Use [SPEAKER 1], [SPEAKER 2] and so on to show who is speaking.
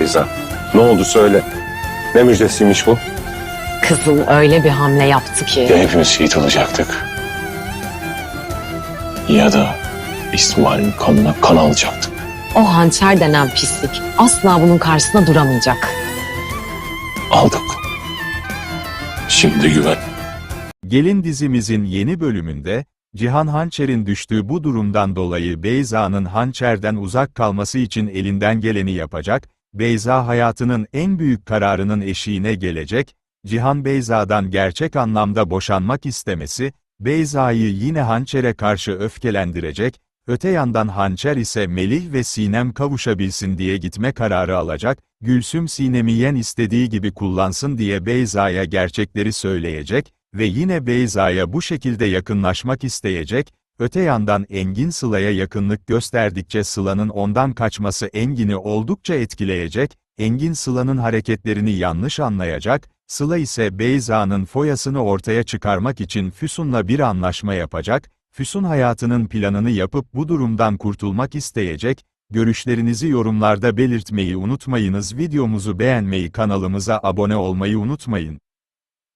[SPEAKER 1] Beyza. Ne oldu söyle. Ne müjdesiymiş bu?
[SPEAKER 2] Kızım öyle bir hamle yaptı ki.
[SPEAKER 3] Ya hepimiz şehit olacaktık. Ya da İsmail'in kanına kan alacaktık.
[SPEAKER 2] O hançer denen pislik asla bunun karşısında duramayacak.
[SPEAKER 3] Aldık. Şimdi güven.
[SPEAKER 4] Gelin dizimizin yeni bölümünde, Cihan Hançer'in düştüğü bu durumdan dolayı Beyza'nın Hançer'den uzak kalması için elinden geleni yapacak, Beyza hayatının en büyük kararının eşiğine gelecek, Cihan Beyza'dan gerçek anlamda boşanmak istemesi, Beyza'yı yine Hançer'e karşı öfkelendirecek, öte yandan Hançer ise Melih ve Sinem kavuşabilsin diye gitme kararı alacak, Gülsüm Sinem'i yen istediği gibi kullansın diye Beyza'ya gerçekleri söyleyecek, ve yine Beyza'ya bu şekilde yakınlaşmak isteyecek, öte yandan Engin Sıla'ya yakınlık gösterdikçe Sıla'nın ondan kaçması Engin'i oldukça etkileyecek, Engin Sıla'nın hareketlerini yanlış anlayacak, Sıla ise Beyza'nın foyasını ortaya çıkarmak için Füsun'la bir anlaşma yapacak, Füsun hayatının planını yapıp bu durumdan kurtulmak isteyecek, görüşlerinizi yorumlarda belirtmeyi unutmayınız videomuzu beğenmeyi kanalımıza abone olmayı unutmayın.